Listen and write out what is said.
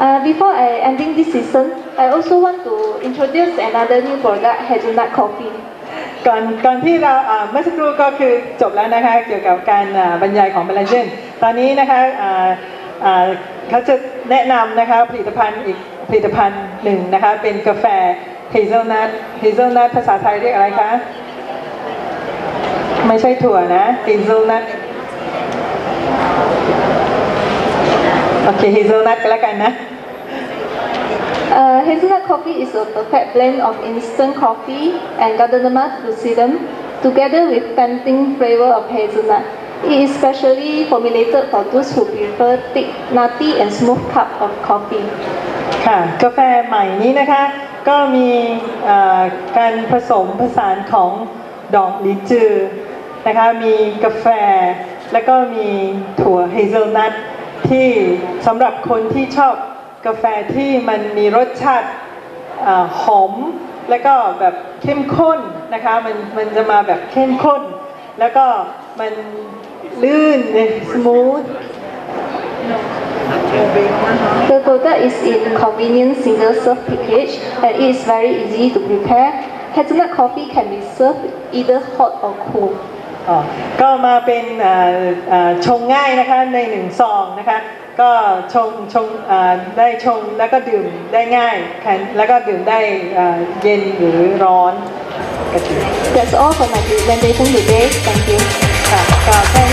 Uh, before I ending this season, I also want to introduce another new product, hazelnut coffee. ก่อนก่อนที่เราอ่าเมื่อสักครู่ก็คือจบแล้วนะคะเกี่ยวกับการอ่าบรรยายของบรลเจนตอนนี้นะคะอ่าอ่าเขาจะแนะนำนะคะผลิตภัณฑ์อีกผลิตภัณฑ์หนึ่งนะคะเป็นกาแฟเฮเซลนัทเฮเซลนัทภาษาไทยเรียกอะไรคะ ไม่ใช่ถั่วนะเฮเซลนัท โอเคเฮเซลนัทก็แล้วกันนะ Uh, hazelnut coffee is a perfect blend of instant coffee and cardamom lucidum together with tempting flavor of hazelnut. It is specially formulated for those who prefer thick, nutty and smooth cup of coffee. ค่ะกาแฟใหม่นี้นะคะ ก็มีเอ่อการผสมผสานของดอกลิจือนะคะ มีกาแฟ แล้วก็มีถั่วเฮเซลนัท ที่สำหรับคนที่ชอบกาแฟที่มันมีรสชาติอหอม แล้วก็แบบเข้มข้นนะคะมันมันจะมาแบบเข้มข้น แล้วก็มันลื่น smooth The product is in convenient single serve package and it is very easy to prepare. Hazelnut coffee can be served either hot or cool. อ๋อก็มาเป็นเอ่อเอ่อชงง่ายนะคะในหนึ่งซองนะคะก็ชงชงเอ่อได้ชงแล้วก็ดื่มได้ง่ายค่ะแล้วก็ดื่มได้เอ่อเย็นหรือร้อนก็ดี That's all for my presentation today. Thank you. ค่ะก็แค่